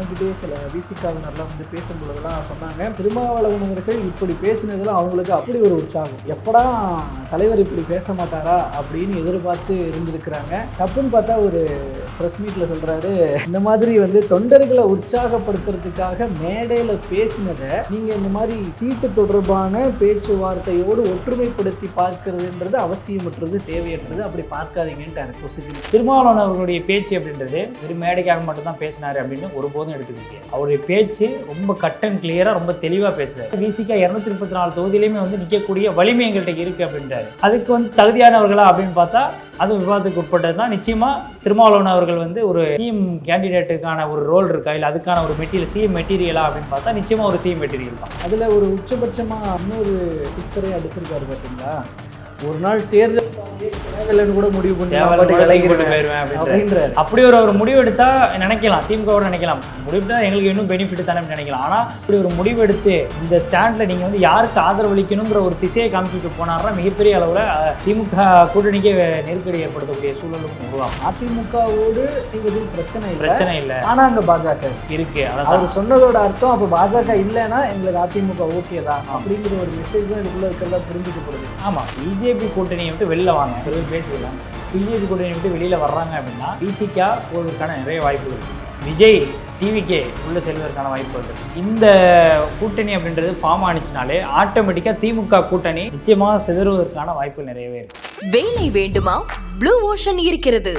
நம்மகிட்டே சில விசிகாவினர்லாம் வந்து பேசும்பொழுதெல்லாம் சொன்னாங்க. திருமாவளவனவர்கள் இப்படி பேசினதுல அவங்களுக்கு அப்படி ஒரு உற்சாகம். எப்படா தலைவர் இப்படி பேச மாட்டாரா அப்படின்னு எதிர்பார்த்து இருந்திருக்கிறாங்க. தப்புன்னு பார்த்தா ஒரு ப்ரெஸ் மீட்டில் சொல்கிறாரு இந்த மாதிரி வந்து தொண்டர்களை உற்சாகப்படுத்துறதுக்காக மேடையில் பேசினதை நீங்கள் இந்த மாதிரி சீட்டு தொடர்பான பேச்சுவார்த்தையோடு ஒற்றுமைப்படுத்தி பார்க்கிறதுன்றது அவசியமற்றது தேவையற்றது. அப்படி பார்க்காதீங்கன்ட்டு எனக்கு திருமாவளவன் அவர்களுடைய பேச்சு அப்படின்றது வெறும் மேடைக்காக மட்டும் தான் பேசினாரு அப்படின்னு ஒருபோதும் எடுத்துக்கிட்டு அவருடைய பேச்சு ரொம்ப கட் அண்ட் கிளியரா ரொம்ப தெளிவா பேசுறாரு. விசிகா இருநூத்தி முப்பத்தி நாலு தொகுதியிலுமே வந்து நிற்கக்கூடிய வலிமை எங்கள்கிட்ட இருக்கு அப்படின்றாரு. அதுக்கு வந்து தகுதியானவர்களா அப்படின்னு பார்த்தா அது விவாதத்துக்கு உட்பட்டது தான் நிச்சயமா திருமாவளவன் அவர்கள் வந்து ஒரு சிஎம் கேண்டிடேட்டுக்கான ஒரு ரோல் இருக்கா? இல்லை அதுக்கான ஒரு மெட்டீரியல் சிஎம் மெட்டீரியலா அப்படின்னு பார்த்தா நிச்சயமா ஒரு சிஎம் மெட்டீரியல் தான். அதில் ஒரு உச்சபட்சமாக இன்னொரு பிக்சரே அடிச்சிருக்காரு பார்த்தீங்களா? ஒரு நாள் தேர்தல் தேவையில்லைன்னு கூட முடிவு பண்ணி நான் தேவையில்லாம பாட்டுக்கு விலகி கொண்டு விலகிடுவேன் போயிருவேன் அப்படின்றாரு. அப்படின்றாரு. அப்படி ஒரு ஒரு முடிவு எடுத்தா நினைக்கலாம் திமுகவோட நினைக்கலாம். முடிவு எடுத்தா எங்களுக்கு இன்னும் பெனிஃபிட் தானே நினைக்கலாம். ஆனா இப்படி ஒரு முடிவு எடுத்து இந்த ஸ்டாண்ட்ல நீங்க வந்து யாருக்கு ஆதரவு அளிக்கணுங்கிற ஒரு திசையை காமிச்சிட்டு போனாருன்னா மிகப்பெரிய அளவுல திமுக கூட்டணிக்கே நெருக்கடி ஏற்படுத்தக்கூடிய சூழலும் உருவாகும். அதிமுகவோடு செய்வதில் பிரச்சனை இல்லை. பிரச்சனை இல்ல. ஆனா அங்க பாஜக இருக்கு. அவர் சொன்னதோட அர்த்தம் அப்ப பாஜக இல்லைன்னா எங்களுக்கு அதிமுக ஓகே தான். அப்படிங்கிற ஒரு மெசேஜ் தான் இதுக்குள்ள இருக்கிறதா புரிஞ்சுக்கப்படுது. ஆமா பிஜேபி கூட்டணியை விட்டு வெளில வாங்க. சில பேர் பேசிக்கலாம். பிஜேபி கூட்டணியை விட்டு வெளியில வர்றாங்க அப்படின்னா பிசிக்கா போவதற்கான நிறைய வாய்ப்புகள் இருக்கு. விஜய் டிவிக்கே உள்ளே செல்வதற்கான வாய்ப்பு இருக்கு. இந்த கூட்டணி அப்படின்றது ஃபார்ம் ஆனிச்சுனாலே ஆட்டோமேட்டிக்கா திமுக கூட்டணி நிச்சயமாக சிதறுவதற்கான வாய்ப்பு நிறையவே இருக்கு. வேலை வேண்டுமா? ப்ளூ ஓஷன் இருக்கிறது.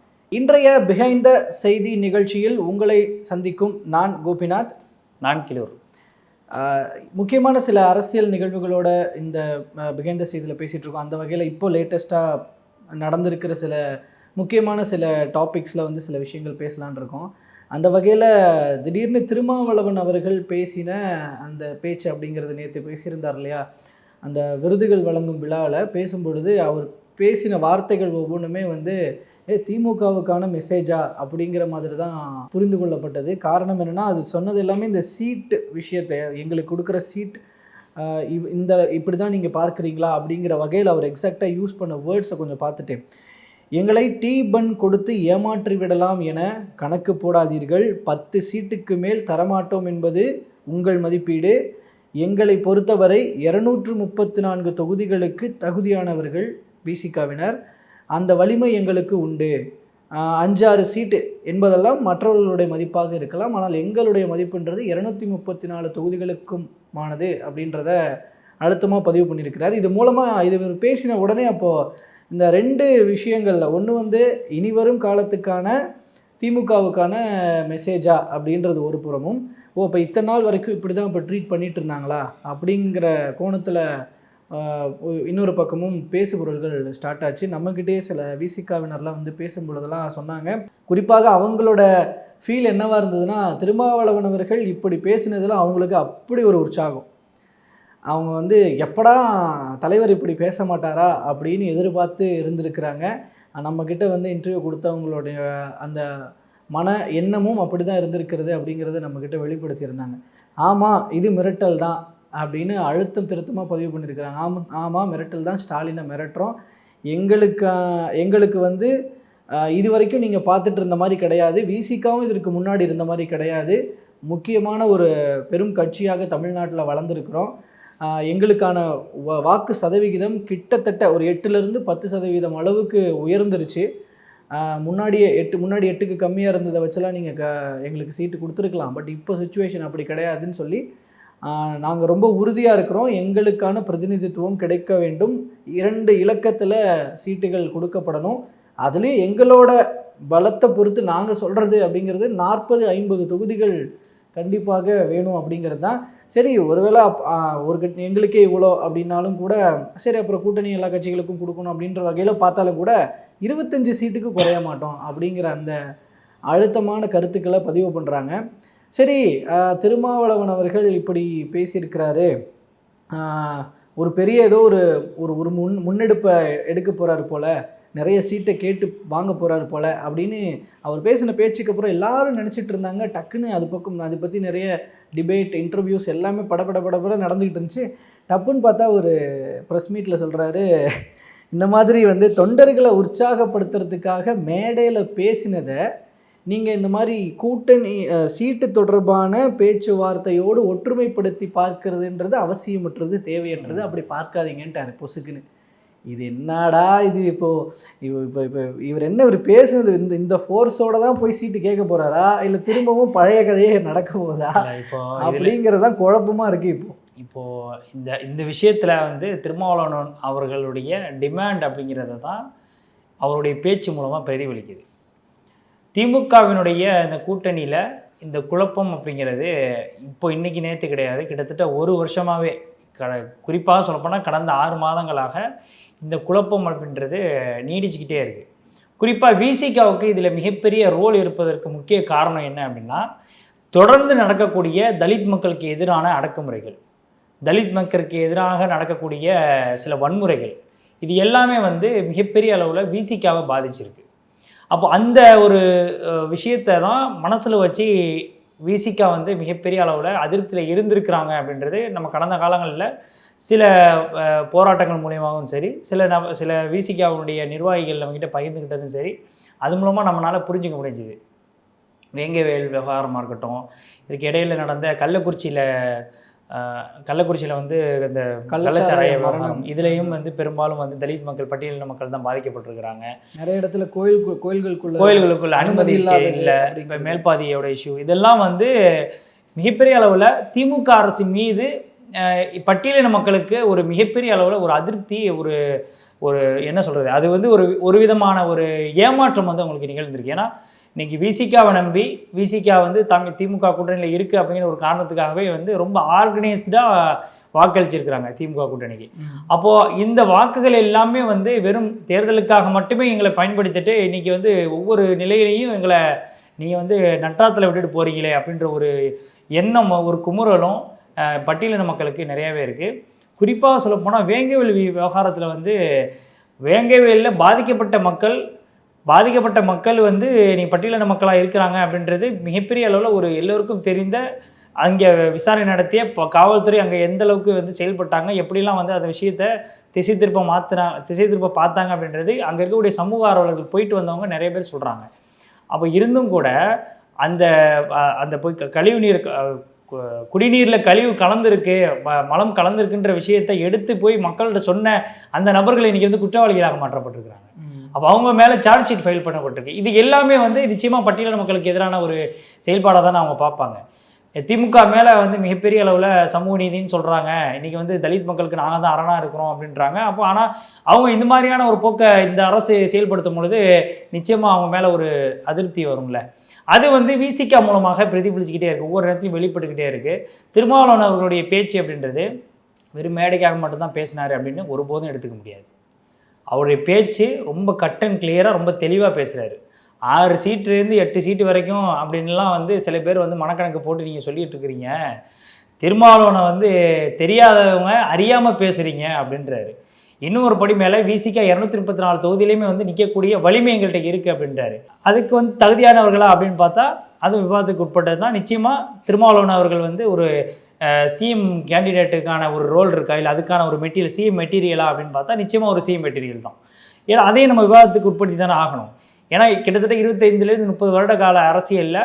இன்றைய பிஹைண்ட் த செய்தி நிகழ்ச்சியில் உங்களை சந்திக்கும் நான் கோபிநாத். நான் கிலோர் முக்கியமான சில அரசியல் நிகழ்வுகளோட இந்த பிஹைண்ட் த செய்தியில் பேசிகிட்டு இருக்கோம். அந்த வகையில் இப்போ லேட்டஸ்ட்டாக நடந்திருக்கிற சில முக்கியமான சில டாபிக்ஸில் வந்து சில விஷயங்கள் பேசலான் இருக்கோம். அந்த வகையில் திடீர்னு திருமாவளவன் அவர்கள் பேசின அந்த பேச்சு அப்படிங்கிறது நேற்று பேசியிருந்தார் இல்லையா? அந்த விருதுகள் வழங்கும் விழாவில் பேசும்பொழுது அவர் பேசின வார்த்தைகள் ஒவ்வொன்றுமே வந்து ஏ திமுகவுக்கான மெசேஜா அப்படிங்கிற மாதிரி தான் புரிந்து கொள்ளப்பட்டது. காரணம் என்னென்னா அது சொன்னது எல்லாமே இந்த சீட் விஷயத்தை எங்களுக்கு கொடுக்குற சீட் இந்த இப்படி தான் நீங்கள் பார்க்குறீங்களா அப்படிங்கிற வகையில் அவர் எக்ஸாக்டாக யூஸ் பண்ண வேர்ட்ஸை கொஞ்சம் பார்த்துட்டேன். எங்களை டீ பன் கொடுத்து ஏமாற்றி விடலாம் என கணக்கு போடாதீர்கள். பத்து சீட்டுக்கு மேல் தரமாட்டோம் என்பது உங்கள் மதிப்பீடு. எங்களை பொறுத்தவரை இருநூற்று முப்பத்து நான்கு தொகுதிகளுக்கு தகுதியானவர்கள் விசிகாவினர் அந்த வலிமை எங்களுக்கு உண்டு. அஞ்சாறு சீட்டு என்பதெல்லாம் மற்றவர்களுடைய மதிப்பாக இருக்கலாம். ஆனால் எங்களுடைய மதிப்புன்றது இரநூத்தி முப்பத்தி நாலு தொகுதிகளுக்கும் ஆனது அப்படின்றத அழுத்தமாக பதிவு பண்ணியிருக்கிறார். இது மூலமாக இது பேசின உடனே அப்போது இந்த ரெண்டு விஷயங்களில் ஒன்று வந்து இனி வரும் காலத்துக்கான திமுகவுக்கான மெசேஜா அப்படின்றது ஒரு புறமும் ஓ இப்போ இத்தனை நாள் வரைக்கும் இப்படி தான் இப்போ ட்ரீட் பண்ணிகிட்டு இருந்தாங்களா அப்படிங்கிற கோணத்தில் இன்னொரு பக்கமும் பேசுபொருள்கள் ஸ்டார்ட் ஆச்சு. நம்மக்கிட்டே சில விசிகாவினர்லாம் வந்து பேசும்பொழுதெல்லாம் சொன்னாங்க. குறிப்பாக அவங்களோட ஃபீல் என்னவா இருந்ததுன்னா திருமாவளவனவர்கள் இப்படி பேசினதில் அவங்களுக்கு அப்படி ஒரு உற்சாகம். அவங்க வந்து எப்படா தலைவர் இப்படி பேச மாட்டாரா? அப்படின்னு எதிர்பார்த்து இருந்திருக்கிறாங்க. நம்மக்கிட்ட வந்து இன்டர்வியூ கொடுத்தவங்களுடைய அந்த மன எண்ணமும் அப்படி தான் இருந்திருக்கிறது அப்படிங்கிறத நம்மக்கிட்ட வெளிப்படுத்தியிருந்தாங்க. ஆமாம் இது மிரட்டல் தான். அப்படின்னு அழுத்தம் திருத்தமாக பதிவு பண்ணியிருக்கிறாங்க. ஆமாம் ஆமாம் மிரட்டல் தான் ஸ்டாலினை மிரட்டுறோம். எங்களுக்கு எங்களுக்கு வந்து இது வரைக்கும் நீங்கள் பார்த்துட்டு இருந்த மாதிரி கிடையாது. விசிகாவும் இதற்கு முன்னாடி இருந்த மாதிரி கிடையாது. முக்கியமான ஒரு பெரும் கட்சியாக தமிழ்நாட்டில் வளர்ந்துருக்கிறோம். எங்களுக்கான வாக்கு சதவிகிதம் கிட்டத்தட்ட ஒரு எட்டுலேருந்து பத்து சதவீதம் அளவுக்கு உயர்ந்துருச்சு. முன்னாடியே எட்டு முன்னாடி எட்டுக்கு கம்மியாக இருந்ததை வச்செல்லாம் நீங்கள் க எங்களுக்கு சீட்டு கொடுத்துருக்கலாம். பட் இப்போ சுச்சுவேஷன் அப்படி கிடையாதுன்னு சொல்லி நாங்கள் ரொம்ப உறுதியாக இருக்கிறோம். எங்களுக்கான பிரதிநிதித்துவம் கிடைக்க வேண்டும். இரண்டு இலக்கத்தில் சீட்டுகள் கொடுக்கப்படணும். அதுலேயும் எங்களோட பலத்தை பொறுத்து நாங்கள் சொல்கிறது அப்படிங்கிறது நாற்பது ஐம்பது தொகுதிகள் கண்டிப்பாக வேணும் அப்படிங்கிறது தான். சரி ஒருவேளை ஒரு எங்களுக்கே இவ்வளோ அப்படின்னாலும் கூட சரி அப்புறம் கூட்டணி எல்லா கட்சிகளுக்கும் கொடுக்கணும் அப்படின்ற வகையில் பார்த்தாலும் கூட இருபத்தஞ்சு சீட்டுக்கு குறைய மாட்டோம் அப்படிங்கிற அந்த அழுத்தமான கருத்துக்களை பதிவு பண்ணுறாங்க சரி திருமாவளவன் அவர்கள் இப்படி பேசியிருக்கிறாரு. ஒரு பெரிய ஏதோ ஒரு ஒரு ஒரு முன் முன்னெடுப்பை எடுக்க போகிறாரு போல் நிறைய சீட்டை கேட்டு வாங்க போகிறாரு போல் அப்படின்னு அவர் பேசின பேச்சுக்கு அப்புறம் எல்லாரும் நினச்சிட்டு இருந்தாங்க. டக்குன்னு அது பக்கம் அதை பற்றி நிறைய டிபேட் இன்டர்வியூஸ் எல்லாமே படபட படபட நடந்துக்கிட்டு இருந்துச்சு. டப்புன்னு பார்த்தா ஒரு ப்ரெஸ் மீட்டில் சொல்கிறாரு இந்த மாதிரி வந்து தொண்டர்களை உற்சாகப்படுத்துறதுக்காக மேடையில் பேசினதை நீங்கள் இந்த மாதிரி கூட்டணி சீட்டு தொடர்பான பேச்சுவார்த்தையோடு ஒற்றுமைப்படுத்தி பார்க்கறதுன்றது அவசியமற்றது தேவையற்றது. அப்படி பார்க்காதீங்கன்ட்டாரு பொசுக்குன்னு. இது என்னடா இது இப்போ இவ இப்போ இப்போ இவர் என்ன இவர் பேசுனது? இந்த இந்த ஃபோர்ஸோட தான் போய் சீட்டு கேட்க போறாரா? இல்லை திரும்பவும் பழைய கதையே நடக்க போதா இப்போ இதுல அப்படிங்கிறதான் குழப்பமா இருக்கு இப்போ. இப்போ இந்த இந்த விஷயத்துல வந்து திருமாவளவன் அவர்களுடைய டிமாண்ட் அப்படிங்கிறத தான் அவருடைய பேச்சு மூலமா பிரதிபலிக்குது. திமுகவினுடைய இந்த கூட்டணியில் இந்த குழப்பம் அப்படிங்கிறது இப்போ இன்றைக்கி நேற்று கிடையாது. கிட்டத்தட்ட ஒரு வருஷமாகவே க குறிப்பாக சொல்லப்போனால் கடந்த ஆறு மாதங்களாக இந்த குழப்பம் அப்படின்றது நீடிச்சுக்கிட்டே இருக்குது குறிப்பாக விசிகாவுக்கு இதில் மிகப்பெரிய ரோல் இருப்பதற்கு முக்கிய காரணம் என்ன அப்படின்னா தொடர்ந்து நடக்கக்கூடிய தலித் மக்களுக்கு எதிரான அடக்குமுறைகள். தலித் மக்களுக்கு எதிராக நடக்கக்கூடிய சில வன்முறைகள். இது எல்லாமே வந்து மிகப்பெரிய அளவில் விசிகாவை பாதிச்சிருக்கு. அப்போ அந்த ஒரு விஷயத்தை தான் மனசில் வச்சு விசிகா வந்து மிகப்பெரிய அளவில் அதிருப்தியில் இருந்திருக்கிறாங்க அப்படின்றது நம்ம கடந்த காலங்களில் சில போராட்டங்கள் மூலியமாகவும் சரி சில நம்ம சில விசிகாவுடைய நிர்வாகிகள் நம்மக்கிட்ட பகிர்ந்துக்கிட்டதும் சரி அது மூலமாக நம்மளால் புரிஞ்சுக்க முடிஞ்சுது. வேங்கவேல் விவகாரமாக இருக்கட்டும் இதுக்கு இடையில நடந்த கள்ளக்குறிச்சியில் கள்ளக்குறிச்சியில் வந்து இந்த கள்ளச்சாராய. விவகாரம் இதுலேயும் வந்து பெரும்பாலும் வந்து தலித் மக்கள் பட்டியலின மக்கள் தான் பாதிக்கப்பட்டிருக்கிறாங்க. நிறைய இடத்துல கோயில் கோயில்களுக்குள்ள கோயில்களுக்குள்ள அனுமதி இல்லை. இப்போ. மேல்பாதியோட இஷ்யூ இதெல்லாம் வந்து மிகப்பெரிய அளவில் திமுக அரசு மீது பட்டியலின மக்களுக்கு ஒரு மிகப்பெரிய அளவில் ஒரு அதிருப்தி ஒரு ஒரு என்ன சொல்கிறது அது வந்து ஒரு ஒரு விதமான ஒரு ஏமாற்றம் வந்து அவங்களுக்கு நிகழ்ந்திருக்கு. ஏன்னா இன்னைக்கு விசிகாவை நம்பி விசிகா வந்து தமிழ் திமுக கூட்டணியில் இருக்குது அப்படிங்கிற ஒரு காரணத்துக்காகவே வந்து ரொம்ப ஆர்கனைஸ்டாக வாக்களிச்சிருக்கிறாங்க திமுக கூட்டணிக்கு. அப்போது இந்த வாக்குகள் எல்லாமே வந்து வெறும் தேர்தலுக்காக மட்டுமே எங்களை பயன்படுத்திட்டு இன்னைக்கு வந்து ஒவ்வொரு நிலையிலையும் எங்களை நீங்கள் வந்து நட்டாத்தில் விட்டுட்டு போறீங்களே அப்படின்ற ஒரு எண்ணம் ஒரு குமுறலும் பட்டியலின மக்களுக்கு நிறையவே இருக்குது குறிப்பாக சொல்லப்போனால் வேங்கவேல் விவகாரத்தில் வந்து வேங்கவேலில் பாதிக்கப்பட்ட மக்கள் பாதிக்கப்பட்ட மக்கள் வந்து நீ பட்டியலின மக்களாக இருக்கிறாங்க அப்படின்றது மிகப்பெரிய அளவில் ஒரு எல்லோருக்கும் தெரிந்த அங்கே விசாரணை நடத்திய இப்போ காவல்துறை அங்கே எந்த அளவுக்கு வந்து செயல்பட்டாங்க எப்படிலாம் வந்து அந்த விஷயத்தை திசை திருப்ப மாற்றினா திசை திருப்ப பார்த்தாங்க அப்படின்றது அங்கே இருக்கக்கூடிய சமூக ஆர்வலர்கள் போயிட்டு வந்தவங்க நிறைய பேர் சொல்கிறாங்க அப்போ இருந்தும் கூட அந்த அந்த போய் கழிவு நீர் குடிநீரில் கழிவு கலந்துருக்கு ம- மலம் கலந்துருக்குன்ற விஷயத்தை எடுத்து போய் மக்கள்கிட்ட சொன்ன அந்த நபர்கள் இன்றைக்கி வந்து குற்றவாளிகளாக மாற்றப்பட்டிருக்கிறாங்க. அப்போ அவங்க மேலே சார்ஜ் ஷீட் ஃபைல் பண்ணப்பட்டிருக்கு. இது எல்லாமே வந்து நிச்சயமாக பட்டியலின மக்களுக்கு எதிரான ஒரு செயல்பாடாக தானே அவங்க பார்ப்பாங்க. திமுக மேலே வந்து மிகப்பெரிய அளவில் சமூக நீதினு சொல்கிறாங்க இன்றைக்கி வந்து தலித் மக்களுக்கு நாங்கள் தான் அரணாக இருக்கிறோம் அப்படின்றாங்க. அப்போ ஆனால் அவங்க இந்த மாதிரியான ஒரு போக்கை இந்த அரசு செயல்படுத்தும் பொழுது நிச்சயமாக அவங்க மேலே ஒரு அதிருப்தி வரும்ல. அது வந்து விசிகா மூலமாக பிரதிபலிச்சுக்கிட்டே இருக்குது ஒவ்வொரு இடத்தையும் வெளிப்பட்டுக்கிட்டே இருக்குது திருமாவளவன் அவர்களுடைய பேச்சு அப்படின்றது வெறும் மேடைக்காக மட்டும்தான் பேசினார் அப்படின்னு ஒருபோதும் எடுத்துக்க முடியாது. அவருடைய பேச்சு ரொம்ப கட் அண்ட் கிளியராக ரொம்ப தெளிவாக பேசுகிறாரு ஆறு சீட்டுலேருந்து எட்டு சீட்டு வரைக்கும் அப்படின்லாம் வந்து சில பேர் வந்து மனக்கணக்கு போட்டு நீங்கள் சொல்லிட்டு இருக்கிறீங்க. திருமாவளவனை வந்து தெரியாதவங்க அறியாமல் பேசுகிறீங்க அப்படின்றாரு. இன்னும் ஒரு படி மேலே விசிகா இரநூத்தி முப்பத்தி நாலு தொகுதியிலையுமே வந்து நிற்கக்கூடிய வலிமை எங்கள்கிட்ட இருக்குது அப்படின்றாரு. அதுக்கு வந்து தகுதியானவர்களா அப்படின்னு பார்த்தா அது விவாதத்துக்கு உட்பட்டது தான் நிச்சயமாக திருமாவளவன் அவர்கள் வந்து ஒரு சிஎம் கேண்டிடேட்டுக்கான ஒரு ரோல் இருக்கா? இல்லை அதுக்கான ஒரு மெட்டீரியல் சிஎம் மெட்டீரியலா அப்படின்னு பார்த்தா நிச்சயமாக ஒரு சிஎம் மெட்டீரியல் தான். ஏன்னா அதையும் நம்ம விவாதத்துக்கு உட்படுத்தி தானே ஆகணும். ஏன்னா கிட்டத்தட்ட இருபத்தைந்துலேருந்து முப்பது வருட கால அரசியலில்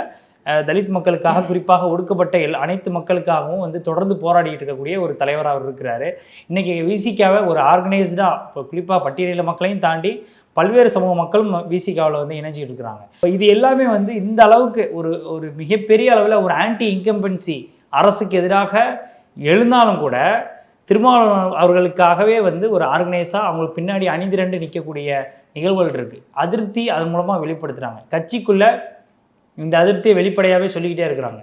தலித் மக்களுக்காக குறிப்பாக ஒடுக்கப்பட்ட எல் அனைத்து மக்களுக்காகவும் வந்து தொடர்ந்து போராடிட்டு இருக்கக்கூடிய ஒரு தலைவராக அவர் இருக்கிறாரு. இன்றைக்கி விசிகாவை ஒரு ஆர்கனைஸ்டாக இப்போ குறிப்பாக பட்டியலின மக்களையும் தாண்டி பல்வேறு சமூக மக்களும் விசிகாவில் வந்து இணைஞ்சிட்டு இருக்கிறாங்க. இப்போ இது எல்லாமே வந்து இந்த அளவுக்கு ஒரு ஒரு மிகப்பெரிய அளவில் ஒரு ஆன்டி இன்கம்பன்சி அரசுக்கு எதிராக எழுந்தாலும் கூட திருமாவளவன் அவர்களுக்காகவே வந்து ஒரு ஆர்கனைஸாக அவங்களுக்கு பின்னாடி அணிதிரண்டு நிற்கக்கூடிய நிகழ்வுகள் இருக்குது அதிருப்தி அதன் மூலமாக வெளிப்படுத்துகிறாங்க கட்சிக்குள்ளே இந்த அதிருப்தியை வெளிப்படையாகவே சொல்லிக்கிட்டே இருக்கிறாங்க.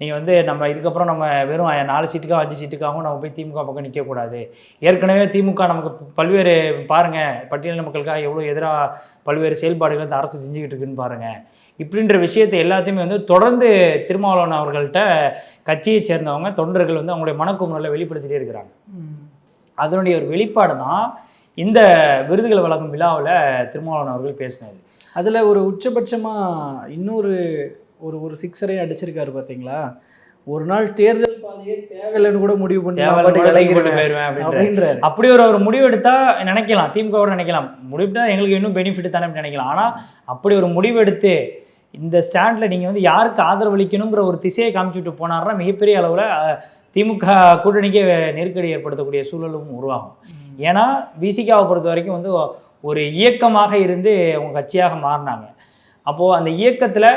நீங்கள் வந்து நம்ம இதுக்கப்புறம் நம்ம வெறும் நாலு சீட்டுக்காக அஞ்சு சீட்டுக்காகவும் நம்ம போய் திமுக பக்கம் நிற்கக்கூடாது ஏற்கனவே திமுக நமக்கு பல்வேறு பாருங்கள் பட்டியலின மக்களுக்காக எவ்வளோ எதிராக பல்வேறு செயல்பாடுகள் இந்த அரசு செஞ்சுக்கிட்டு இருக்குன்னு பாருங்கள் இப்படின்ற விஷயத்தை எல்லாத்தையுமே வந்து தொடர்ந்து திருமாவளவன் அவர்கள்ட்ட கட்சியை சேர்ந்தவங்க தொண்டர்கள் வந்து அவங்களுடைய மனக்குமுறலை வெளிப்படுத்திட்டே இருக்கிறாங்க. அதனுடைய ஒரு வெளிப்பாடு தான் இந்த விருதுகள் வழங்கும் விழாவில் திருமாவளவன் அவர்கள் பேசினார். அதில் ஒரு உச்சபட்சமாக இன்னொரு ஒரு ஒரு சிக்ஸரே அடிச்சிருக்காரு பார்த்தீங்களா ஒரு நாள் தேர்தல் பாதையே தேவையில்லைன்னு கூட முடிவு பண்ணி போயிடுவேன் அப்படி ஒரு ஒரு முடிவெடுத்தா நினைக்கலாம் திமுகவோட நினைக்கலாம். முடிவெடுத்தா எங்களுக்கு இன்னும் பெனிஃபிட் தானே நினைக்கலாம். ஆனால் அப்படி ஒரு முடிவெடுத்து இந்த ஸ்டாண்டில் நீங்கள் வந்து யாருக்கு ஆதரவளிக்கணுங்கிற ஒரு திசையை காமிச்சுட்டு போனாருன்னா மிகப்பெரிய அளவில் திமுக கூட்டணிக்கே நெருக்கடி ஏற்படுத்தக்கூடிய சூழலும் உருவாகும். ஏன்னா விசிகாவை பொறுத்த வரைக்கும் வந்து ஒரு இயக்கமாக இருந்து அவங்க கட்சியாக மாறினாங்க. அப்போது அந்த இயக்கத்தில்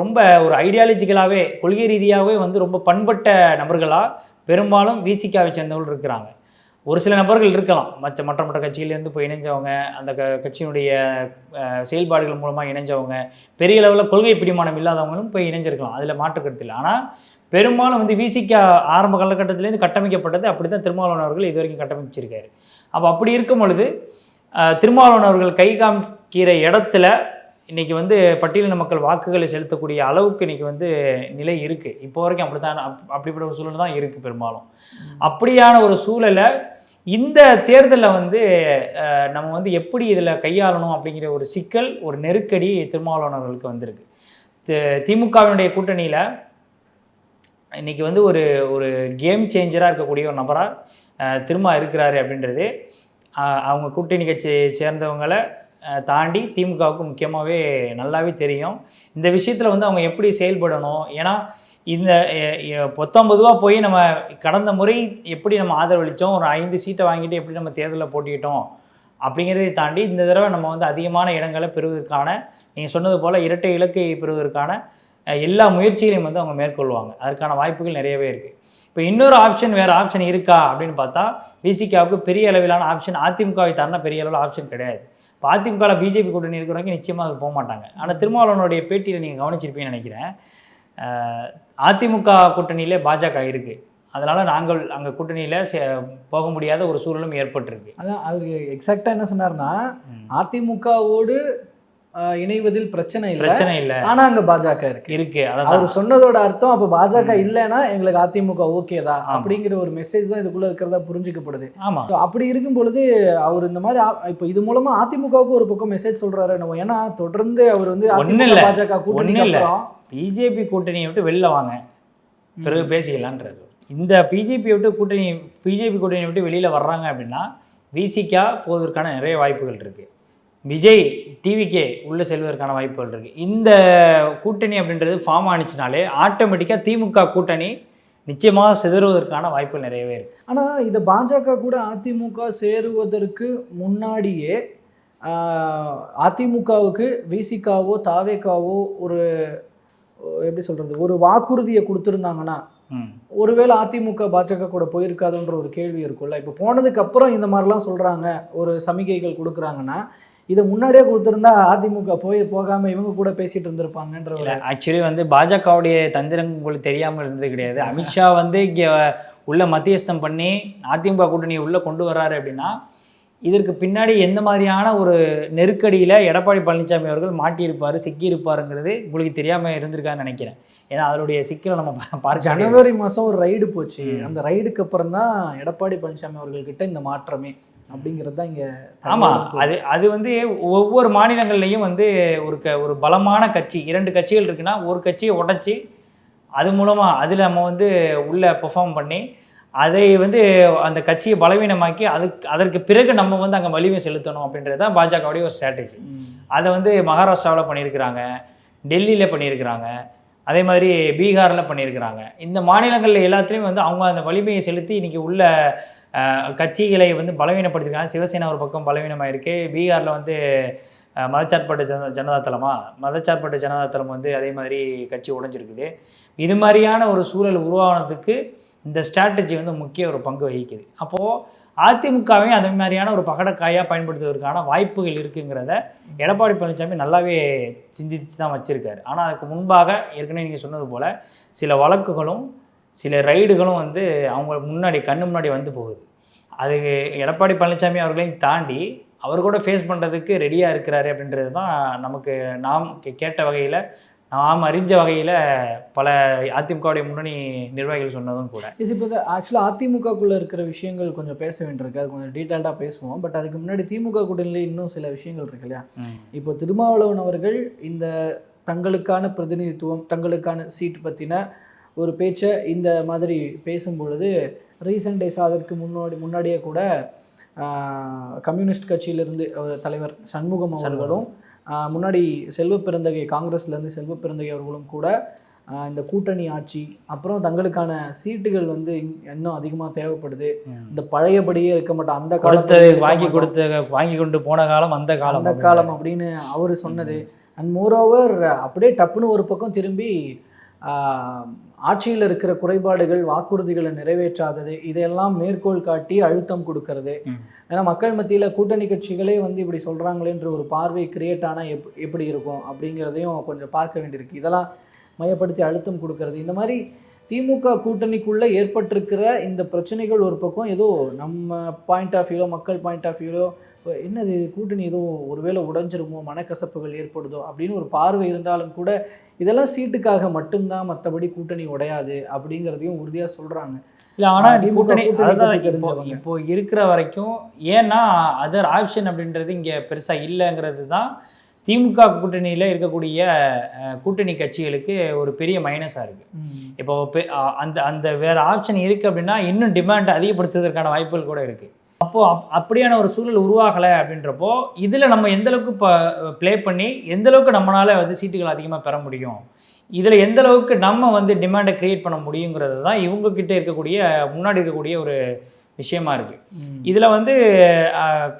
ரொம்ப ஒரு ஐடியாலஜிக்கலாகவே கொள்கை ரீதியாகவே வந்து ரொம்ப பண்பட்ட நபர்களாக பெரும்பாலும் விசிகாவை சேர்ந்தவர்கள் இருக்கிறாங்க. ஒரு சில நபர்கள் இருக்கலாம். மற்ற மற்ற மற்ற கட்சியிலேருந்து போய் இணைஞ்சவங்க அந்த க கட்சியினுடைய செயல்பாடுகள் மூலமாக இணைஞ்சவங்க பெரிய லெவலில் கொள்கை பிடிமானம் இல்லாதவங்களும் போய் இணைஞ்சிருக்கலாம். அதில் மாற்று கருத்து இல்லை. ஆனால் பெரும்பாலும் வந்து விசிகா ஆரம்ப காலகட்டத்திலேருந்து கட்டமைக்கப்பட்டது அப்படி தான் திருமாவளவன் அவர்கள் இது வரைக்கும் கட்டமைச்சிருக்காரு. அப்போ அப்படி இருக்கும் பொழுது திருமாவளவன் அவர்கள் கை காமிக்கிற இடத்துல இன்னைக்கு வந்து பட்டியலின மக்கள் வாக்குகளை செலுத்தக்கூடிய அளவுக்கு இன்னைக்கு வந்து நிலை இருக்குது இப்போ வரைக்கும் அப்படி தான் அப்படிப்பட்ட ஒரு சூழல் தான் இருக்குது பெரும்பாலும். அப்படியான ஒரு சூழலை இந்த தேர்தலில் வந்து நம்ம வந்து எப்படி இதில் கையாளணும் அப்படிங்கிற ஒரு சிக்கல் ஒரு நெருக்கடி திருமாவளவர்களுக்கு வந்திருக்கு. திமுகவினுடைய கூட்டணியில் இன்னைக்கு வந்து ஒரு ஒரு கேம் சேஞ்சராக இருக்கக்கூடிய ஒரு நபராக திருமா இருக்கிறாரு அப்படின்றது அவங்க கூட்டணி கட்சி சேர்ந்தவங்களை தாண்டி திமுகவுக்கு முக்கியமாகவே நல்லாவே தெரியும். இந்த விஷயத்தில் வந்து அவங்க எப்படி செயல்படணும்? ஏன்னா இந்த பொத்தொம்பதுவா போய் நம்ம கடந்த முறை எப்படி நம்ம ஆதரவளித்தோம்? ஒரு ஐந்து சீட்டை வாங்கிட்டு எப்படி நம்ம தேர்தலில் போட்டிட்டோம் அப்படிங்கிறதை தாண்டி இந்த தடவை நம்ம வந்து அதிகமான இடங்களை பெறுவதற்கான நீங்கள் சொன்னது போல் இரட்டை இலக்கை பெறுவதற்கான எல்லா முயற்சிகளையும் வந்து அவங்க மேற்கொள்வாங்க. அதற்கான வாய்ப்புகள் நிறையவே இருக்குது இப்போ இன்னொரு ஆப்ஷன் வேறு ஆப்ஷன் இருக்கா? அப்படின்னு பார்த்தா விசிகாவுக்கு பெரிய அளவிலான ஆப்ஷன் அதிமுகவை தரனா பெரிய அளவில் ஆப்ஷன் கிடையாது. இப்போ அதிமுகவில் பிஜேபி கூட்டணி இருக்கிறவங்க நிச்சயமாக போக மாட்டாங்க. ஆனால் திருமாவளவனுடைய பேட்டியில் நீங்கள் கவனிச்சிருப்பீங்கன்னு நினைக்கிறேன். அதிமுக கூட்டணியிலே பாஜக இருக்குது அதனால் நாங்கள் அங்கே கூட்டணியில் போக முடியாத ஒரு சூழலும் ஏற்பட்டிருக்கு அதான் அவரு எக்ஸாக்டா என்ன சொன்னாருன்னா ம். அதிமுகவோடு இணைவதில் பிரச்சனை இல்லை. பிரச்சனை இல்லை. ஆனா அங்க பாஜக இருக்கு. இருக்கு அவர் சொன்னதோட அர்த்தம் அப்ப பாஜக. இல்லைன்னா எங்களுக்கு அதிமுக ஓகே தான் ஆமா. அப்படிங்கிற ஒரு மெசேஜ் தான் இதுக்குள்ள இருக்கிறதா புரிஞ்சுக்கப்படுது. So, அப்படி இருக்கும் பொழுது அவர் இந்த மாதிரி இப்போ இது மூலமா அதிமுகவுக்கு ஒரு பக்கம் மெசேஜ் சொல்றாரு என்னவோ. ஏன்னா தொடர்ந்து அவர் வந்து அதிமுக. பாஜக கூட்டணி பிஜேபி கூட்டணியை விட்டு வெளில வாங்க. பிறகு பேசிக்கலான்றாரு. இந்த பிஜேபி விட்டு கூட்டணி பிஜேபி கூட்டணியை விட்டு வெளியில் வர்றாங்க அப்படின்னா விசிகா போவதற்கான நிறைய வாய்ப்புகள் இருக்குது விஜய் டிவிகே உள்ளே செல்வதற்கான வாய்ப்புகள் இருக்குது இந்த கூட்டணி அப்படின்றது ஃபார்ம் ஆனிச்சுனாலே ஆட்டோமேட்டிக்காக திமுக கூட்டணி நிச்சயமாக சிதறுவதற்கான வாய்ப்புகள் நிறையவே இருக்குது ஆனா இத பாஜக கூட அதிமுக சேருவதற்கு முன்னாடியே அதிமுகவுக்கு விசிகாவோ தாவேகாவோ ஒரு எப்படி சொல்றது ஒரு வாக்குறுதியை கொடுத்துருந்தாங்கன்னா ஒருவேளை அதிமுக பாஜக கூட போயிருக்காதுன்ற ஒரு கேள்வி இருக்கும்ல. இப்போ போனதுக்கு அப்புறம் இந்த மாதிரிலாம் சொல்றாங்க ஒரு சமிகைகள் கொடுக்குறாங்கன்னா இதை முன்னாடியே கொடுத்துருந்தா அதிமுக போய் போகாம இவங்க கூட பேசிட்டு இருந்திருப்பாங்கன்ற ஆக்சுவலி வந்து பாஜகவுடைய தந்திரம் உங்களுக்கு தெரியாமல் இருந்தது கிடையாது. அமித்ஷா வந்து இங்கே உள்ள மத்தியஸ்தம் பண்ணி அதிமுக கூட்டணியை உள்ளே கொண்டு வர்றாரு அப்படின்னா இதற்கு பின்னாடி எந்த மாதிரியான ஒரு நெருக்கடியில் எடப்பாடி பழனிசாமி அவர்கள் மாட்டியிருப்பார் சிக்கியிருப்பாருங்கிறது உங்களுக்கு தெரியாமல் இருந்திருக்கான்னு நினைக்கிறேன். ஏன்னா அதனுடைய சிக்கலை நம்ம பா- பார்க்க முடியாது. ஜனவரி மாசம் ஒரு ரைடு போச்சு. அந்த ரைடுக்கு அப்புறம் தான் எடப்பாடி பழனிசாமி அவர்கள்கிட்ட இந்த மாற்றமே. அப்படிங்கிறது தான் இங்க ஆமா தகவல் அது அது வந்து ஒவ்வொரு மாநிலங்கள்லையும் வந்து ஒரு க ஒரு பலமான கட்சி இரண்டு கட்சிகள் இருக்குன்னா ஒரு கட்சியை உடைச்சி அது மூலமா அதில் நம்ம வந்து உள்ள பெர்ஃபார்ம் பண்ணி அதை வந்து அந்த கட்சியை பலவீனமாக்கி அதுக்கு அதற்கு பிறகு நம்ம வந்து அங்கே வலிமை செலுத்தணும் அப்படின்றது தான் பாஜகவுடைய ஒரு ஸ்ட்ராட்டஜி. அதை வந்து மகாராஷ்டிராவில் பண்ணியிருக்கிறாங்க டெல்லியில் பண்ணியிருக்கிறாங்க அதே மாதிரி பீகாரில் பண்ணியிருக்கிறாங்க. இந்த மாநிலங்களில் எல்லாத்துலேயும் வந்து அவங்க அந்த வலிமையை செலுத்தி இன்றைக்கி உள்ள கட்சிகளை வந்து பலவீனப்படுத்திருக்காங்க சிவசேனா ஒரு பக்கம் பலவீனமாக இருக்குது பீகாரில் வந்து மதச்சார்பட்டு ஜன ஜனதா தளமா மதச்சார்பட்ட ஜனதா தளம் வந்து அதே மாதிரி கட்சி உடைஞ்சிருக்குது. இது மாதிரியான ஒரு சூழல் உருவானதுக்கு இந்த ஸ்ட்ராட்டஜி வந்து முக்கிய ஒரு பங்கு வகிக்குது. அப்போது அதிமுகவையும் அதே மாதிரியான ஒரு பகடக்காயாக பயன்படுத்துவதற்கான வாய்ப்புகள் இருக்குங்கிறத எடப்பாடி பழனிசாமி நல்லாவே சிந்தித்து தான் வச்சுருக்காரு. ஆனால் அதுக்கு முன்பாக ஏற்கனவே நீங்கள் சொன்னது போல் சில வழக்குகளும் சில ரைடுகளும் வந்து அவங்க முன்னாடி கண்ணு முன்னாடி வந்து போகுது. அது எடப்பாடி பழனிசாமி அவர்களையும் தாண்டி அவர் கூட ஃபேஸ் பண்ணுறதுக்கு ரெடியாக இருக்கிறாரு அப்படின்றது தான் நமக்கு நாம் கே- கேட்ட வகையில் நாம் அறிஞ்ச வகையில் பல அதிமுகவுடைய முன்னணி நிர்வாகிகள் சொன்னதும் கூட. இது இப்போ ஆக்சுவலாக அதிமுகக்குள்ளே இருக்கிற விஷயங்கள் கொஞ்சம் பேச வேண்டியிருக்கு. அது கொஞ்சம் டீட்டெயில்டாக பேசுவோம். பட் அதுக்கு முன்னாடி திமுக கூட்டணியில இன்னும் சில விஷயங்கள் இருக்கு இல்லையா? இப்போ திருமாவளவன் அவர்கள் இந்த தங்களுக்கான பிரதிநிதித்துவம் தங்களுக்கான சீட் பற்றின ஒரு பேச்சை இந்த மாதிரி பேசும் பொழுது ரீசெண்ட் டேஸ் அதற்கு முன்னாடி முன்னாடியே கூட கம்யூனிஸ்ட் கட்சியிலிருந்து ஒரு தலைவர் சண்முகம் அவர்களும் முன்னாடி செல்வ பெருந்தகை காங்கிரஸ்லேருந்து செல்வ பெருந்தகை அவர்களும் கூட இந்த கூட்டணி ஆட்சி அப்புறம் தங்களுக்கான சீட்டுகள் வந்து இன்- இன்னும் அதிகமாக தேவைப்படுது. இந்த பழையபடியே இருக்க மாட்டோம் அந்த இருக்க வாங்கி. கொடுத்த வாங்கி கொண்டு போன காலம் அந்த காலம் அந்த காலம். அப்படின்னு அவர் சொன்னது. அண்ட் மோரோவர் அப்படியே டப்புன்னு ஒரு பக்கம் திரும்பி ஆட்சியில் இருக்கிற குறைபாடுகள் வாக்குறுதிகளை நிறைவேற்றாதது இதையெல்லாம் மேற்கோள் காட்டி அழுத்தம் கொடுக்கறது. ஏன்னா மக்கள் மத்தியில் கூட்டணி கட்சிகளே வந்து இப்படி சொல்கிறாங்களேன்ற ஒரு பார்வை கிரியேட் ஆனால் எப் எப்படி இருக்கும் அப்படிங்கிறதையும் கொஞ்சம் பார்க்க வேண்டியிருக்கு. இதெல்லாம் மையப்படுத்தி அழுத்தம் கொடுக்கறது. இந்த மாதிரி திமுக கூட்டணிக்குள்ளே ஏற்பட்டிருக்கிற இந்த பிரச்சனைகள் ஒரு பக்கம் ஏதோ நம்ம பாயிண்ட் ஆஃப் வியூலோ மக்கள் பாயிண்ட் ஆஃப் வியூலோ என்னது இது கூட்டணி ஏதோ ஒருவேளை உடைஞ்சிருமோ மனக்கசப்புகள் ஏற்படுதோ அப்படின்னு ஒரு பார்வை இருந்தாலும் கூட இதெல்லாம் சீட்டுக்காக மட்டும்தான் மற்றபடி கூட்டணி உடையாது அப்படிங்கிறதையும் உறுதியாக சொல்கிறாங்க இல்லை ஆனால் கூட்டணி இப்போ. இப்போ இருக்கிற வரைக்கும் ஏன்னா அதர் ஆப்ஷன் அப்படின்றது இங்கே பெருசாக இல்லைங்கிறது தான் திமுக கூட்டணியில் இருக்கக்கூடிய கூட்டணி கட்சிகளுக்கு ஒரு பெரிய மைனஸாக இருக்குது இப்போ அந்த அந்த வேற ஆப்ஷன் இருக்குது அப்படின்னா இன்னும் டிமாண்ட் அதிகப்படுத்துவதற்கான வாய்ப்புகள் கூட இருக்குது அப்போது அப் அப்படியான ஒரு சூழல் உருவாகலை அப்படின்றப்போ இதில் நம்ம எந்த அளவுக்கு இப்போ ப்ளே பண்ணி எந்த அளவுக்கு நம்மளால் வந்து சீட்டுகள் அதிகமாக பெற முடியும்? இதில் எந்த அளவுக்கு நம்ம வந்து டிமாண்டை கிரியேட் பண்ண முடியுங்கிறது தான் இவங்கக்கிட்ட இருக்கக்கூடிய முன்னாடி இருக்கக்கூடிய ஒரு விஷயமா இருக்குது இதில் வந்து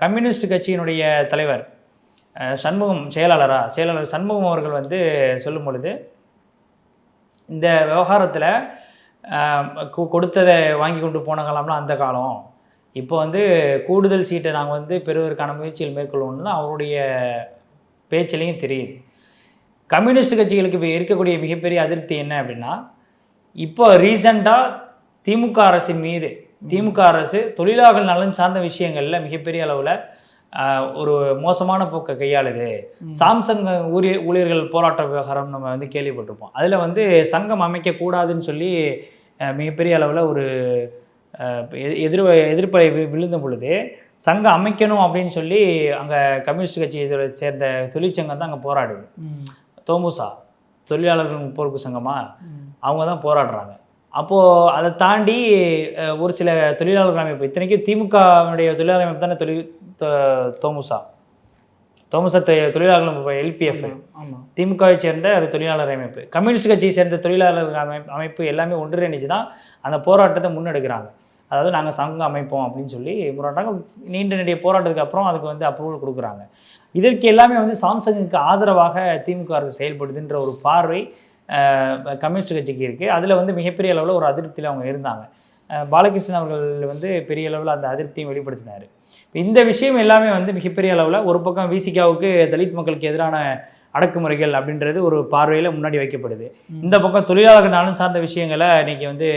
கம்யூனிஸ்ட் கட்சியினுடைய தலைவர் சண்முகம் செயலாளரா செயலாளர் சண்முகம் அவர்கள் வந்து சொல்லும் பொழுது இந்த விவகாரத்தில் கொடுத்ததை வாங்கி கொண்டு போன காலம்லாம் அந்த காலம். இப்போ வந்து கூடுதல் சீட்டை நாங்கள் வந்து பெறுவதற்கான முயற்சிகள் மேற்கொள்வோம்னு தான் அவருடைய பேச்சிலையும் தெரியுது. கம்யூனிஸ்ட் கட்சிகளுக்கு இப்போ இருக்கக்கூடிய மிகப்பெரிய அதிருப்தி என்ன அப்படின்னா இப்போ ரீசண்டாக திமுக அரசின் மீது திமுக அரசு தொழிலாளர்கள் நலன் சார்ந்த விஷயங்களில் மிகப்பெரிய அளவில் ஒரு மோசமான போக்கை கையாளுது. சாம்சங் ஊழிய ஊழியர்கள் போராட்ட விவகாரம் நம்ம வந்து கேள்விப்பட்டிருப்போம். அதில் வந்து சங்கம் அமைக்கக்கூடாதுன்னு சொல்லி மிகப்பெரிய அளவில் ஒரு எதிர் எதிர்ப்பை வி- விழுந்த பொழுது சங்கம் அமைக்கணும் அப்படின்னு சொல்லி அங்கே கம்யூனிஸ்ட் கட்சியை சேர்ந்த தொழிற்சங்கம் தான் அங்கே போராடுது. தோமுசா தொழிலாளர்கள் முற்போக்கு சங்கமா? அவங்க தான் போராடுறாங்க. அப்போது அதை தாண்டி ஒரு சில தொழிலாளர்கள் அமைப்பு இத்தனைக்கும் திமுகவுடைய தொழிலாளர் அமைப்பு தானே தொழில் தோமுசா? தோமுசா தொ- தொழிலாளர்கள் அமைப்பு எல்பிஎஃப். திமுகவை சேர்ந்த அது தொழிலாளர் அமைப்பு. கம்யூனிஸ்ட் கட்சியை சேர்ந்த தொழிலாளர் அமைப்பு எல்லாமே ஒன்றிணைஞ்சு தான் அந்த போராட்டத்தை முன்னெடுக்கிறாங்க. அதாவது நாங்கள் சங்கம் அமைப்போம் அப்படின்னு சொல்லி போராட்டாங்க நீண்ட நெடிய போராட்டத்துக்கு அப்புறம் அதுக்கு வந்து அப்ரூவல் கொடுக்குறாங்க. இதற்கு எல்லாமே வந்து சாம்சங்குக்கு ஆதரவாக திமுக அரசு செயல்படுதுன்ற ஒரு பார்வை கம்யூனிஸ்ட் கட்சிக்கு இருக்குது அதில் வந்து மிகப்பெரிய அளவில் ஒரு அதிருப்தியில் அவங்க இருந்தாங்க. பாலகிருஷ்ணன் அவர்கள் வந்து பெரிய அளவில் அந்த அதிருப்தியும் வெளிப்படுத்தினார். இந்த விஷயம் எல்லாமே வந்து மிகப்பெரிய அளவில் ஒரு பக்கம் விசிகாவுக்கு தலித் மக்களுக்கு எதிரான அடக்குமுறைகள் அப்படின்றது ஒரு பார்வையில் முன்னாடி வைக்கப்படுது. இந்த பக்கம் தொழிலாளர்கள் நலன் சார்ந்த விஷயங்களை இன்னைக்கு வந்து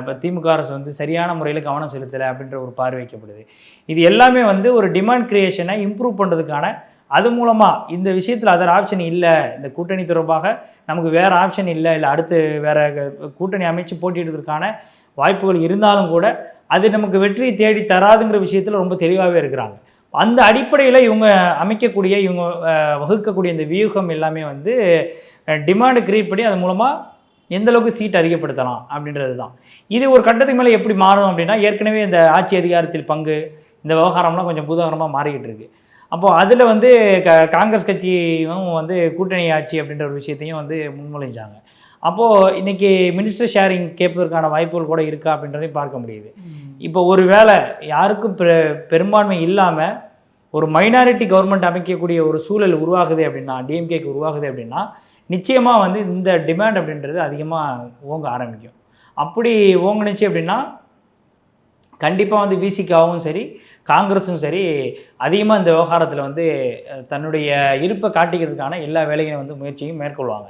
இப்போ திமுக அரசு வந்து சரியான முறையில் கவனம் செலுத்தலை அப்படின்ற ஒரு பார்வை வைக்கப்படுது. இது எல்லாமே வந்து ஒரு டிமாண்ட் கிரியேஷனை இம்ப்ரூவ் பண்ணுறதுக்கான அது மூலமாக இந்த விஷயத்தில் அதர் ஆப்ஷன் இல்லை. இந்த கூட்டணி தொடர்பாக நமக்கு வேறு ஆப்ஷன் இல்லை. இல்லை அடுத்து வேறு கூட்டணி அமைச்சு போட்டியிடுவதற்கான வாய்ப்புகள் இருந்தாலும் கூட அது நமக்கு வெற்றியை தேடி தராதுங்கிற விஷயத்தில் ரொம்ப தெளிவாகவே இருக்கிறாங்க. அந்த அடிப்படையில் இவங்க அமைக்கக்கூடிய இவங்க வகுக்கக்கூடிய இந்த வியூகம் எல்லாமே வந்து டிமாண்டு கிரியேட் பண்ணி அது மூலமாக எந்த அளவுக்கு சீட் அதிகப்படுத்தலாம் அப்படின்றது தான் இது ஒரு கட்டத்துக்கு மேலே எப்படி மாறும் அப்படின்னா ஏற்கனவே இந்த ஆட்சி அதிகாரத்தில் பங்கு இந்த விவகாரம்லாம் கொஞ்சம் பூதாகரமாக மாறிக்கிட்டு இருக்கு. அப்போது அதில் வந்து க காங்கிரஸ் கட்சியும் வந்து கூட்டணி ஆட்சி அப்படின்ற ஒரு விஷயத்தையும் வந்து முன்மொழிஞ்சாங்க. அப்போது இன்றைக்கி மினிஸ்டர் ஷேரிங் கேட்பதற்கான வாய்ப்புகள் கூட இருக்கா அப்படின்றதையும் பார்க்க முடியுது. இப்போ ஒரு வேளை யாருக்கும் பெ பெரும்பான்மை இல்லாமல் ஒரு மைனாரிட்டி கவர்மெண்ட் அமைக்கக்கூடிய ஒரு சூழல் உருவாகுது அப்படின்னா டிஎம்கேக்கு உருவாகுது அப்படின்னா நிச்சயமாக வந்து இந்த டிமாண்ட் அப்படின்றது அதிகமாக ஓங்க ஆரம்பிக்கும். அப்படி ஓங்குனுச்சு அப்படின்னா கண்டிப்பாக வந்து விசிகாவும் சரி காங்கிரஸும் சரி அதிகமாக இந்த விவகாரத்தில் வந்து தன்னுடைய இருப்பை காட்டிக்கிறதுக்கான எல்லா வேலைகளையும் வந்து முயற்சியும் மேற்கொள்வாங்க.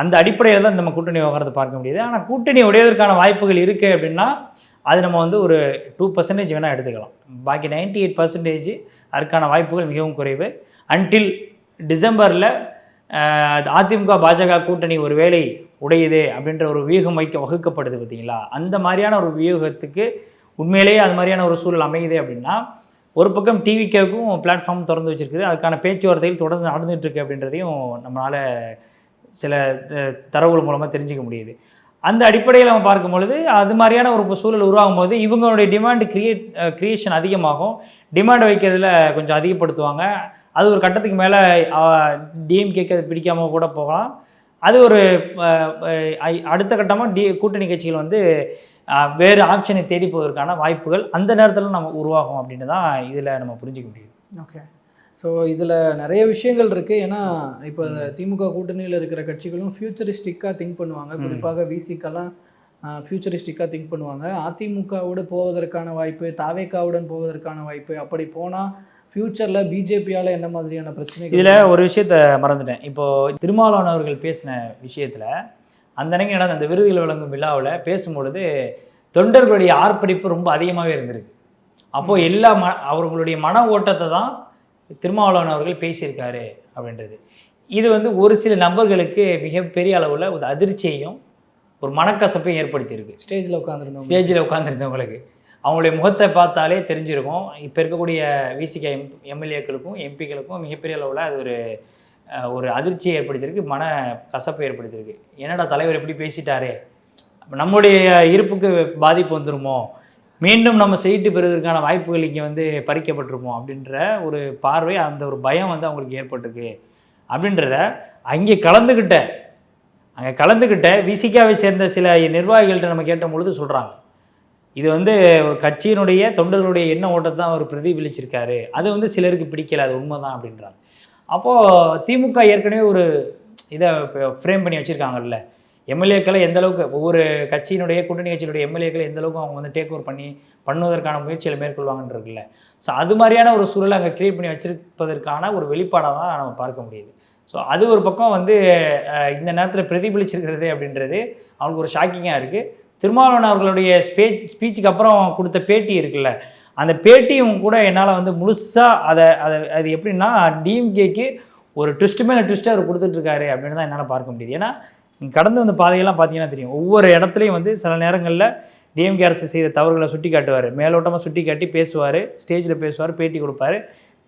அந்த அடிப்படையில் தான் நம்ம கூட்டணி விவகாரத்தை பார்க்க முடியுது. ஆனால் கூட்டணி உடையதற்கான வாய்ப்புகள் இருக்குது அப்படின்னா அது நம்ம வந்து ஒரு டூ பர்சன்டேஜ் வேணால் எடுத்துக்கலாம். பாக்கி நைன்டி எயிட் பர்சன்டேஜ் அதற்கான வாய்ப்புகள் மிகவும் குறைவு. அன்டில் டிசம்பரில் அதிமுக பாஜக கூட்டணி ஒரு வேலை உடையுது அப்படின்ற ஒரு வியூகம் வைக்க வகுக்கப்படுது பார்த்தீங்களா? அந்த மாதிரியான ஒரு வியூகத்துக்கு உண்மையிலேயே அது மாதிரியான ஒரு சூழல் அமையுது அப்படின்னா ஒரு பக்கம் டிவிக்கேவுக்கும் பிளாட்ஃபார்ம் திறந்து வச்சிருக்குது. அதுக்கான பேச்சுவார்த்தைகள் தொடர்ந்து நடந்துகிட்ருக்கு அப்படின்றதையும் நம்மளால் சில தரவுகள் மூலமாக தெரிஞ்சுக்க முடியுது. அந்த அடிப்படையில் நம்ம பார்க்கும் பொழுது அது மாதிரியான ஒரு சூழல் உருவாகும் போது இவங்களுடைய டிமாண்டு கிரியேட் கிரியேஷன் அதிகமாகும். டிமாண்ட் வைக்கிறதுல கொஞ்சம் அதிகப்படுத்துவாங்க. அது ஒரு கட்டத்துக்கு மேலே டிஎம்கேக்கு அது பிடிக்காம கூட போகலாம். அது ஒரு அடுத்த கட்டமாக டி கூட்டணி கட்சிகள் வந்து வேறு ஆப்ஷனை தேடி போவதற்கான வாய்ப்புகள் அந்த நேரத்தில் நம்ம உருவாகும் அப்படின்னு தான் இதில் நம்ம புரிஞ்சுக்க முடியுது ஓகே ஸோ இதில் நிறைய விஷயங்கள் இருக்குது ஏன்னா இப்போ திமுக கூட்டணியில் இருக்கிற கட்சிகளும் ஃபியூச்சரிஸ்டிக்காக திங்க் பண்ணுவாங்க. குறிப்பாக விசிக்கெல்லாம் ஃபியூச்சரிஸ்டிக்காக திங்க் பண்ணுவாங்க. அதிமுகவோடு போவதற்கான வாய்ப்பு தாவேக்காவுடன் போவதற்கான வாய்ப்பு அப்படி போனால் ஃப்யூச்சரில் பிஜேபியால் என்ன மாதிரியான பிரச்சனைகள் இதில் ஒரு விஷயத்த மறந்துட்டேன். இப்போது திருமாவளவன் அவர்கள் பேசின விஷயத்தில் அந்த அன்னைக்கு நடந்த அந்த விருதுகள் வழங்கும் விழாவில் பேசும்பொழுது தொண்டர்களுடைய ஆர்ப்பரிப்பு ரொம்ப அதிகமாகவே இருந்திருக்கு. அப்போது எல்லா ம அவர்களுடைய மன ஓட்டத்தை தான் திருமாவளவன் அவர்கள் பேசியிருக்காரு அப்படின்றது. இது வந்து ஒரு சில நபர்களுக்கு மிகப்பெரிய அளவில் ஒரு அதிர்ச்சியையும் ஒரு மனக்கசப்பையும் ஏற்படுத்தியிருக்கு. ஸ்டேஜில் உட்காந்துருந்தவங்க ஸ்டேஜில் உட்காந்துருந்தவங்களுக்கு அவங்களுடைய முகத்தை பார்த்தாலே தெரிஞ்சிருக்கும். இப்போ இருக்கக்கூடிய விசிகா எம் எம்எல்ஏக்களுக்கும் எம்பிக்களுக்கும் மிகப்பெரிய அளவில் அது ஒரு ஒரு அதிர்ச்சியை ஏற்படுத்தியிருக்கு மன கசப்பை ஏற்படுத்தியிருக்கு. என்னடா தலைவர் எப்படி பேசிட்டாரே? நம்முடைய இருப்புக்கு பாதிப்பு வந்துருமோ? மீண்டும் நம்ம செய்திட்டு பெறுவதற்கான வாய்ப்புகள் இங்கே வந்து பறிக்கப்பட்டிருப்போம் அப்படின்ற ஒரு பார்வை அந்த ஒரு பயம் வந்து அவங்களுக்கு ஏற்பட்டிருக்கு. அப்படின்றத அங்கே கலந்துக்கிட்ட அங்கே கலந்துக்கிட்ட விசிகாவை சேர்ந்த சில நிர்வாகிகள்கிட்ட நம்ம கேட்ட பொழுது சொல்கிறாங்க இது வந்து ஒரு கட்சியினுடைய தொண்டர்களுடைய எண்ண ஓட்டத்தை தான் அவர் பிரதிபலிச்சிருக்காரு. அது வந்து சிலருக்கு பிடிக்கல அது உண்மைதான் அப்படின்றாங்க. அப்போது திமுக ஏற்கனவே ஒரு இதை ஃப்ரேம் பண்ணி வச்சுருக்காங்கல்ல. எம்எல்ஏக்களை எந்த அளவுக்கு ஒவ்வொரு கட்சியினுடைய கூட்டணி கட்சியினுடைய எம்எல்ஏக்களை எந்த அளவுக்கு அவங்க வந்து டேக் ஓவர் பண்ணி பண்ணுவதற்கான முயற்சிகளை மேற்கொள்வாங்கன்னு இருக்குல்ல. ஸோ அது மாதிரியான ஒரு சூழலை அங்கே கிரியேட் பண்ணி வச்சிருப்பதற்கான ஒரு வெளிப்பாடாக தான் நம்ம பார்க்க முடியுது. ஸோ அது ஒரு பக்கம் வந்து இந்த நேரத்தில் பிரதிபலிச்சிருக்கிறது அப்படின்றது அவங்களுக்கு ஒரு ஷாக்கிங்காக இருக்குது திருமாவளவன் அவர்களுடைய ஸ்பே ஸ்பீச்சுக்கு அப்புறம் கொடுத்த பேட்டி இருக்குல்ல அந்த பேட்டியும் கூட என்னால் வந்து முழுசாக அதை அதை அது எப்படின்னா டிஎம்கேக்கு ஒரு ட்விஸ்ட் மேலே ட்விஸ்ட்டு அவர் கொடுத்துட்ருக்காரு அப்படின்னு தான் என்னால் பார்க்க முடியுது. ஏன்னா கடந்து வந்த பாதையெல்லாம் பார்த்தீங்கன்னா தெரியும். ஒவ்வொரு இடத்துலையும் வந்து சில நேரங்களில் டிஎம்கே அரசு செய்த தவறுகளை சுட்டி காட்டுவார். மேலோட்டமாக சுட்டி காட்டி பேசுவார் ஸ்டேஜில் பேசுவார் பேட்டி கொடுப்பாரு.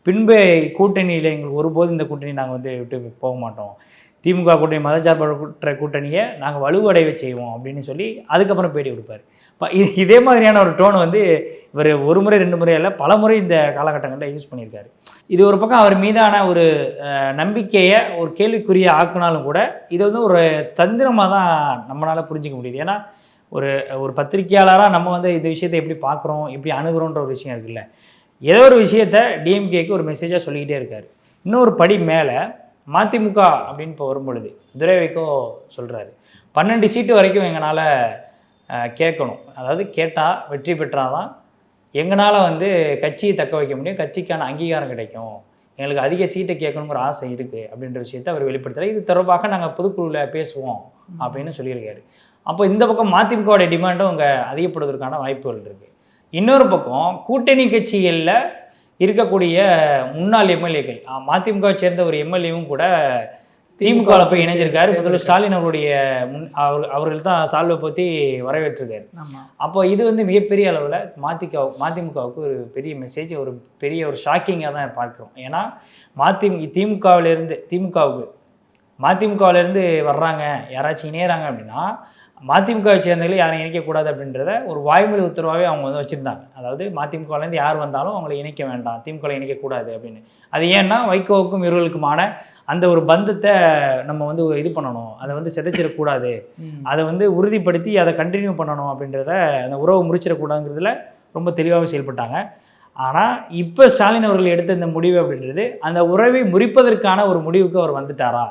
பின்பு கூட்டணியில் எங்களுக்கு ஒருபோது இந்த கூட்டணி நாங்கள் வந்து விட்டு போக மாட்டோம். திமுக கூட்டணி மதச்சார்பற்ற கூட்டணியை நாங்கள் வலுவடைய செய்வோம் அப்படின்னு சொல்லி அதுக்கப்புறம் பேட்டி கொடுப்பார். இப்போ இது இதே மாதிரியான ஒரு டோன் வந்து இவர் ஒரு முறை ரெண்டு முறை இல்லை பல முறை இந்த காலகட்டங்களில் யூஸ் பண்ணியிருக்காரு. இது ஒரு பக்கம் அவர் மீதான ஒரு நம்பிக்கையை ஒரு கேள்விக்குரிய ஆக்குனாலும் கூட இது வந்து ஒரு தந்திரமாக தான் நம்மளால் புரிஞ்சிக்க முடியுது. ஏன்னா ஒரு ஒரு பத்திரிக்கையாளராக நம்ம வந்து இந்த விஷயத்தை எப்படி பார்க்குறோம் எப்படி அணுகிறோன்ற ஒரு விஷயம் இருக்குல்ல. ஏதோ ஒரு விஷயத்த டிஎம்கேக்கு ஒரு மெசேஜாக சொல்லிக்கிட்டே இருக்கார். இன்னொரு படி மேலே மதிமுக அப்படின்னு இப்போ வரும்பொழுது துரை வைகோ சொல்கிறாரு பன்னெண்டு சீட்டு வரைக்கும் எங்களால் கேட்கணும். அதாவது கேட்டால் வெற்றி பெற்றாதான் எங்களால் வந்து கட்சியை தக்க வைக்க முடியும் கட்சிக்கான அங்கீகாரம் கிடைக்கும். எங்களுக்கு அதிக சீட்டை கேட்கணுங்கிற ஆசை இருக்குது அப்படின்ற விஷயத்தை அவர் வெளிப்படுத்துகிறார் இது தொடர்பாக நாங்கள் பொதுக்குழுவில் பேசுவோம் அப்படின்னு சொல்லியிருக்காரு. அப்போ இந்த பக்கம் மதிமுகவுடைய டிமாண்டும் அங்கே அதிகப்படுவதற்கான வாய்ப்புகள் இருக்குது இன்னொரு பக்கம் கூட்டணி கட்சிகளில் இருக்கக்கூடிய முன்னாள் எம்எல்ஏக்கள். மதிமுகவை சேர்ந்த ஒரு எம்எல்ஏவும் கூட திமுகவில் போய் இணைஞ்சிருக்காரு. முதல்வர் ஸ்டாலின் அவருடைய முன் அவர் அவர்கள் தான் சால்வை பற்றி வரவேற்றிருக்காரு. அப்போ இது வந்து மிகப்பெரிய அளவில் மதிக மதிமுகவுக்கு ஒரு பெரிய மெசேஜ் ஒரு பெரிய ஒரு ஷாக்கிங்காக தான் பார்க்குறோம். ஏன்னா மதிமு திமுகவிலேருந்து திமுகவுக்கு மதிமுகவிலேருந்து வர்றாங்க. யாராச்சும் இணையறாங்க அப்படின்னா மதிமுகவை சேர்ந்தவர்கள் யாரும் இணைக்கக்கூடாது அப்படின்றத ஒரு வாய்மொழி உத்தரவாகவே அவங்க வந்து வச்சுருந்தாங்க. அதாவது மதிமுகலேருந்து யார் வந்தாலும் அவங்களை இணைக்க வேண்டாம் திமுகவில் இணைக்கக்கூடாது அப்படின்னு. அது ஏன்னா வைகோவுக்கும் இவர்களுக்குமான அந்த ஒரு பந்தத்தை நம்ம வந்து இது பண்ணணும். அதை வந்து சிதைச்சிடக்கூடாது. அதை வந்து உறுதிப்படுத்தி அதை கண்டினியூ பண்ணணும் அப்படின்றத அந்த உறவு முறிச்சிடக்கூடாதுங்கிறதுல ரொம்ப தெளிவாக செயல்பட்டாங்க. ஆனால் இப்போ ஸ்டாலின் அவர்கள் எடுத்த இந்த முடிவு அப்படின்றது அந்த உறவை முறிப்பதற்கான ஒரு முடிவுக்கு அவர் வந்துட்டாரா?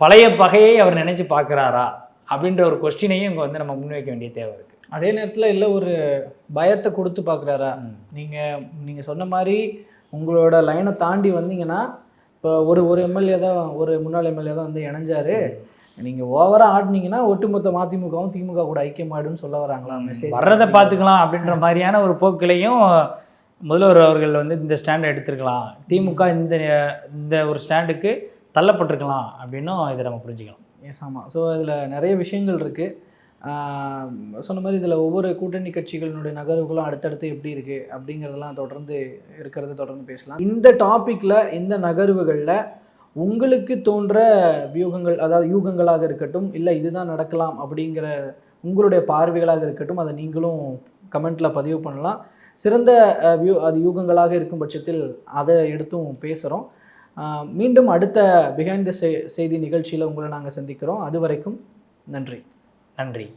பழைய பகையை அவர் நினைச்சு பார்க்குறாரா? அப்படின்ற ஒரு கொஸ்டினையும் இங்கே வந்து நம்ம முன்வைக்க வேண்டிய தேவை இருக்குது அதே நேரத்தில் இல்லை ஒரு பயத்தை கொடுத்து பார்க்குறாரா? நீங்கள் நீங்கள் சொன்ன மாதிரி உங்களோட லைனை தாண்டி வந்தீங்கன்னா இப்போ ஒரு ஒரு எம்எல்ஏ தான் ஒரு முன்னாள் எம்எல்ஏ தான் வந்து இணைஞ்சாரு. நீங்கள் ஓவராக ஆடினீங்கன்னா ஒட்டுமொத்த மதிமுகவும் திமுக கூட ஐக்கியமாயிடுன்னு சொல்ல வராங்களா? மெசேஜ் வர்றதை பார்த்துக்கலாம் அப்படின்ற மாதிரியான ஒரு போக்கிலையும் முதல்வர் அவர்கள் வந்து இந்த ஸ்டாண்டை எடுத்திருக்கலாம். திமுக இந்த இந்த ஒரு ஸ்டாண்டுக்கு தள்ளப்பட்டிருக்கலாம் அப்படின்னும் இதை நம்ம புரிஞ்சுக்கலாம் எஸ் ஆமாம் ஸோ அதில் நிறைய விஷயங்கள் இருக்குது சொன்ன மாதிரி இதில் ஒவ்வொரு கூட்டணி கட்சிகளினுடைய நகர்வுகளும் அடுத்தடுத்து எப்படி இருக்குது அப்படிங்கிறதெல்லாம் தொடர்ந்து இருக்கிறத தொடர்ந்து பேசலாம். இந்த டாப்பிக்கில் இந்த நகர்வுகளில் உங்களுக்கு தோன்ற வியூகங்கள் அதாவது யூகங்களாக இருக்கட்டும் இல்லை இதுதான் நடக்கலாம் அப்படிங்கிற உங்களுடைய பார்வைகளாக இருக்கட்டும் அதை நீங்களும் கமெண்ட்டில் பதிவு பண்ணலாம். சிறந்த வியூ அது யூகங்களாக இருக்கும் பட்சத்தில் அதை எடுத்தும் பேசுகிறோம் மீண்டும் அடுத்த பிஹைண்ட் த செய்தி நிகழ்ச்சியில் உங்களை நாங்கள் சந்திக்கிறோம். அது வரைக்கும் நன்றி. நன்றி.